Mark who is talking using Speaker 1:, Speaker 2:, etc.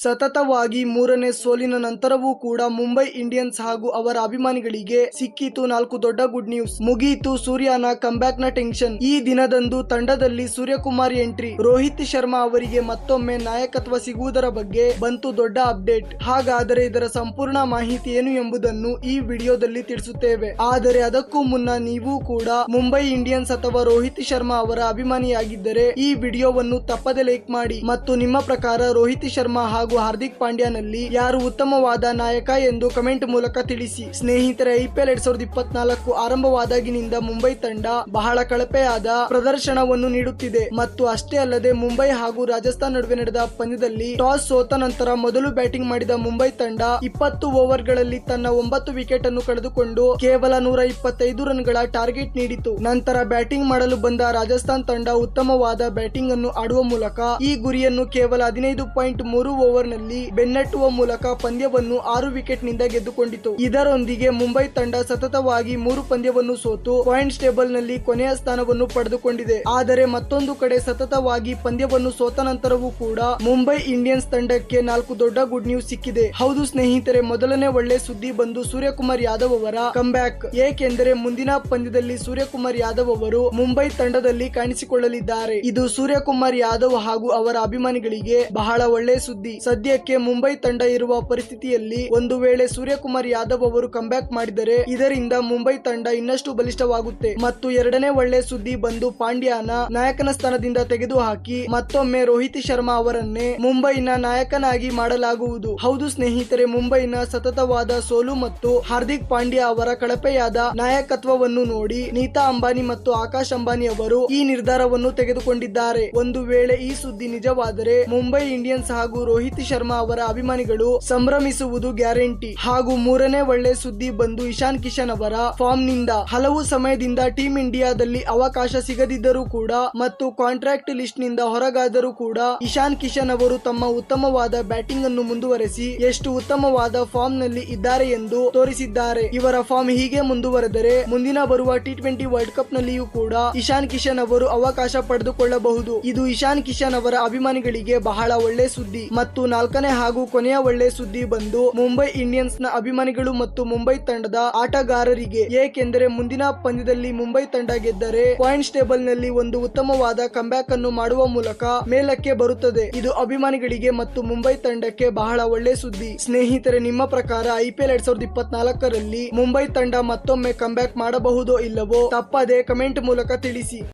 Speaker 1: ಸತತವಾಗಿ ಮೂರನೇ ಸೋಲಿನ ನಂತರವೂ ಕೂಡ ಮುಂಬೈ ಇಂಡಿಯನ್ಸ್ ಹಾಗೂ ಅವರ ಅಭಿಮಾನಿಗಳಿಗೆ ಸಿಕ್ಕಿತು ನಾಲ್ಕು ದೊಡ್ಡ ಗುಡ್ ನ್ಯೂಸ್. ಮುಗಿಯಿತು ಸೂರ್ಯನ ಕಂಬ್ಯಾಕ್ನ ಟೆನ್ಷನ್ ಈ ದಿನದಂದು ತಂಡದಲ್ಲಿ ಸೂರ್ಯಕುಮಾರ್ ಎಂಟ್ರಿ. ರೋಹಿತ್ ಶರ್ಮಾ ಅವರಿಗೆ ಮತ್ತೊಮ್ಮೆ ನಾಯಕತ್ವ ಸಿಗುವುದರ ಬಗ್ಗೆ ಬಂತು ದೊಡ್ಡ ಅಪ್ಡೇಟ್. ಹಾಗಾದರೆ ಇದರ ಸಂಪೂರ್ಣ ಮಾಹಿತಿ ಏನು ಎಂಬುದನ್ನು ಈ ವಿಡಿಯೋದಲ್ಲಿ ತಿಳಿಸುತ್ತೇವೆ. ಆದರೆ ಅದಕ್ಕೂ ಮುನ್ನ ನೀವು ಕೂಡ ಮುಂಬೈ ಇಂಡಿಯನ್ಸ್ ಅಥವಾ ರೋಹಿತ್ ಶರ್ಮಾ ಅವರ ಅಭಿಮಾನಿಯಾಗಿದ್ದರೆ ಈ ವಿಡಿಯೋವನ್ನು ತಪ್ಪದೆ ಲೈಕ್ ಮಾಡಿ ಮತ್ತು ನಿಮ್ಮ ಪ್ರಕಾರ ರೋಹಿತ್ ಶರ್ಮಾ ಹಾರ್ದಿಕ್ ಪಾಂಡ್ಯನಲ್ಲಿ ಯಾರು ಉತ್ತಮವಾದ ನಾಯಕ ಎಂದು ಕಮೆಂಟ್ ಮೂಲಕ ತಿಳಿಸಿ. ಸ್ನೇಹಿತರೆ ಐಪಿಎಲ್ ಎರಡ್ ಸಾವಿರದ ಇಪ್ಪತ್ನಾಲ್ಕು ಆರಂಭವಾದಾಗಿನಿಂದ ಮುಂಬೈ ತಂಡ ಬಹಳ ಕಳಪೆಯಾದ ಪ್ರದರ್ಶನವನ್ನು ನೀಡುತ್ತಿದೆ. ಮತ್ತು ಅಷ್ಟೇ ಅಲ್ಲದೆ ಮುಂಬೈ ಹಾಗೂ ರಾಜಸ್ಥಾನ್ ನಡುವೆ ನಡೆದ ಪಂದ್ಯದಲ್ಲಿ ಟಾಸ್ ಸೋತ ನಂತರ ಮೊದಲು ಬ್ಯಾಟಿಂಗ್ ಮಾಡಿದ ಮುಂಬೈ ತಂಡ ಇಪ್ಪತ್ತು ಓವರ್ಗಳಲ್ಲಿ ತನ್ನ ಒಂಬತ್ತು ವಿಕೆಟ್ ಅನ್ನು ಕಳೆದುಕೊಂಡು ಕೇವಲ ನೂರ ಇಪ್ಪತ್ತೈದು ರನ್ಗಳ ಟಾರ್ಗೆಟ್ ನೀಡಿತು. ನಂತರ ಬ್ಯಾಟಿಂಗ್ ಮಾಡಲು ಬಂದ ರಾಜಸ್ಥಾನ್ ತಂಡ ಉತ್ತಮವಾದ ಬ್ಯಾಟಿಂಗ್ ಅನ್ನು ಆಡುವ ಮೂಲಕ ಈ ಗುರಿಯನ್ನು ಕೇವಲ ಹದಿನೈದು ಪಾಯಿಂಟ್ ಮೂರು ಓವರ್ನಲ್ಲಿ ಬೆನ್ನಟ್ಟುವ ಮೂಲಕ ಪಂದ್ಯವನ್ನು ಆರು ವಿಕೆಟ್ನಿಂದ ಗೆದ್ದುಕೊಂಡಿತು. ಇದರೊಂದಿಗೆ ಮುಂಬೈ ತಂಡ ಸತತವಾಗಿ ಮೂರು ಪಂದ್ಯವನ್ನು ಸೋತು ಪಾಯಿಂಟ್ಸ್ ಟೇಬಲ್ನಲ್ಲಿ ಕೊನೆಯ ಸ್ಥಾನವನ್ನು ಪಡೆದುಕೊಂಡಿದೆ. ಆದರೆ ಮತ್ತೊಂದು ಕಡೆ ಸತತವಾಗಿ ಪಂದ್ಯವನ್ನು ಸೋತ ನಂತರವೂ ಕೂಡ ಮುಂಬೈ ಇಂಡಿಯನ್ಸ್ ತಂಡಕ್ಕೆ ನಾಲ್ಕು ದೊಡ್ಡ ಗುಡ್ ನ್ಯೂಸ್ ಸಿಕ್ಕಿದೆ. ಹೌದು ಸ್ನೇಹಿತರೆ, ಮೊದಲನೇ ಒಳ್ಳೆ ಸುದ್ದಿ ಬಂದು ಸೂರ್ಯಕುಮಾರ್ ಯಾದವ್ ಅವರ ಕಂಬ್ಯಾಕ್ ಏಕೆಂದರೆ ಮುಂದಿನ ಪಂದ್ಯದಲ್ಲಿ ಸೂರ್ಯಕುಮಾರ್ ಯಾದವ್ ಅವರು ಮುಂಬೈ ತಂಡದಲ್ಲಿ ಕಾಣಿಸಿಕೊಳ್ಳಲಿದ್ದಾರೆ. ಇದು ಸೂರ್ಯಕುಮಾರ್ ಯಾದವ್ ಹಾಗೂ ಅವರ ಅಭಿಮಾನಿಗಳಿಗೆ ಬಹಳ ಒಳ್ಳೆ ಸುದ್ದಿ. ಸದ್ಯಕ್ಕೆ ಮುಂಬೈ ತಂಡ ಇರುವ ಪರಿಸ್ಥಿತಿಯಲ್ಲಿ ಒಂದು ವೇಳೆ ಸೂರ್ಯಕುಮಾರ್ ಯಾದವ್ ಅವರು ಕಂಬ್ಯಾಕ್ ಮಾಡಿದರೆ ಇದರಿಂದ ಮುಂಬೈ ತಂಡ ಇನ್ನಷ್ಟು ಬಲಿಷ್ಠವಾಗುತ್ತೆ. ಮತ್ತು ಎರಡನೇ ಒಳ್ಳೆ ಸುದ್ದಿ ಬಂದು ಪಾಂಡ್ಯನ ನಾಯಕನ ಸ್ಥಾನದಿಂದ ತೆಗೆದುಹಾಕಿ ಮತ್ತೊಮ್ಮೆ ರೋಹಿತ್ ಶರ್ಮಾ ಅವರನ್ನೇ ಮುಂಬೈನ ನಾಯಕನಾಗಿ ಮಾಡಲಾಗುವುದು. ಹೌದು ಸ್ನೇಹಿತರೆ, ಮುಂಬೈನ ಸತತವಾದ ಸೋಲು ಮತ್ತು ಹಾರ್ದಿಕ್ ಪಾಂಡ್ಯ ಅವರ ಕಳಪೆಯಾದ ನಾಯಕತ್ವವನ್ನು ನೋಡಿ ನೀತಾ ಅಂಬಾನಿ ಮತ್ತು ಆಕಾಶ್ ಅಂಬಾನಿ ಅವರು ಈ ನಿರ್ಧಾರವನ್ನು ತೆಗೆದುಕೊಂಡಿದ್ದಾರೆ. ಒಂದು ವೇಳೆ ಈ ಸುದ್ದಿ ನಿಜವಾದರೆ ಮುಂಬೈ ಇಂಡಿಯನ್ಸ್ ಹಾಗೂ ರೋಹಿತ್ ಶರ್ಮಾ ಅವರ ಅಭಿಮಾನಿಗಳು ಸಂಭ್ರಮಿಸುವುದು ಗ್ಯಾರಂಟಿ. ಹಾಗೂ ಮೂರನೇ ಒಳ್ಳೆ ಸುದ್ದಿ ಬಂದು ಇಶಾನ್ ಕಿಶನ್ ಅವರ ಫಾರ್ಮ್ನಿಂದ ಹಲವು ಸಮಯದಿಂದ ಟೀಂ ಇಂಡಿಯಾದಲ್ಲಿ ಅವಕಾಶ ಸಿಗದಿದ್ದರೂ ಕೂಡ ಮತ್ತು ಕಾಂಟ್ರಾಕ್ಟ್ ಲಿಸ್ಟ್ನಿಂದ ಹೊರಗಾದರೂ ಕೂಡ ಇಶಾನ್ ಕಿಶನ್ ಅವರು ತಮ್ಮ ಉತ್ತಮವಾದ ಬ್ಯಾಟಿಂಗ್ ಅನ್ನು ಮುಂದುವರೆಸಿ ಎಷ್ಟು ಉತ್ತಮವಾದ ಫಾರ್ಮ್ನಲ್ಲಿ ಇದ್ದಾರೆ ಎಂದು ತೋರಿಸಿದ್ದಾರೆ. ಇವರ ಫಾರ್ಮ್ ಹೀಗೆ ಮುಂದುವರೆದರೆ ಮುಂದಿನ ಬರುವ ಟಿ ಟ್ವೆಂಟಿ ವರ್ಲ್ಡ್ ಕಪ್ ನಲ್ಲಿಯೂ ಕೂಡ ಇಶಾನ್ ಕಿಶನ್ ಅವರು ಅವಕಾಶ ಪಡೆದುಕೊಳ್ಳಬಹುದು. ಇದು ಇಶಾನ್ ಕಿಶನ್ ಅವರ ಅಭಿಮಾನಿಗಳಿಗೆ ಬಹಳ ಒಳ್ಳೆ ಸುದ್ದಿ. ಮತ್ತು ನಾಲ್ಕನೇ ಹಾಗೂ ಕೊನೆಯ ಒಳ್ಳೆ ಸುದ್ದಿ ಬಂದು ಮುಂಬೈ ಇಂಡಿಯನ್ಸ್ನ ಅಭಿಮಾನಿಗಳು ಮತ್ತು ಮುಂಬೈ ತಂಡದ ಆಟಗಾರರಿಗೆ ಏಕೆಂದರೆ ಮುಂದಿನ ಪಂದ್ಯದಲ್ಲಿ ಮುಂಬೈ ತಂಡ ಗೆದ್ದರೆ ಪಾಯಿಂಟ್ಸ್ ಟೇಬಲ್ನಲ್ಲಿ ಒಂದು ಉತ್ತಮವಾದ ಕಂಬ್ಯಾಕ್ ಅನ್ನು ಮಾಡುವ ಮೂಲಕ ಮೇಲಕ್ಕೆ ಬರುತ್ತದೆ. ಇದು ಅಭಿಮಾನಿಗಳಿಗೆ ಮತ್ತು ಮುಂಬೈ ತಂಡಕ್ಕೆ ಬಹಳ ಒಳ್ಳೆ ಸುದ್ದಿ. ಸ್ನೇಹಿತರೆ, ನಿಮ್ಮ ಪ್ರಕಾರ ಐಪಿಎಲ್ ಎರಡ್ ಸಾವಿರದ ಇಪ್ಪತ್ನಾಲ್ಕರಲ್ಲಿ ಮುಂಬೈ ತಂಡ ಮತ್ತೊಮ್ಮೆ ಕಂಬ್ಯಾಕ್ ಮಾಡಬಹುದೋ ಇಲ್ಲವೋ ತಪ್ಪದೆ ಕಮೆಂಟ್ ಮೂಲಕ ತಿಳಿಸಿ.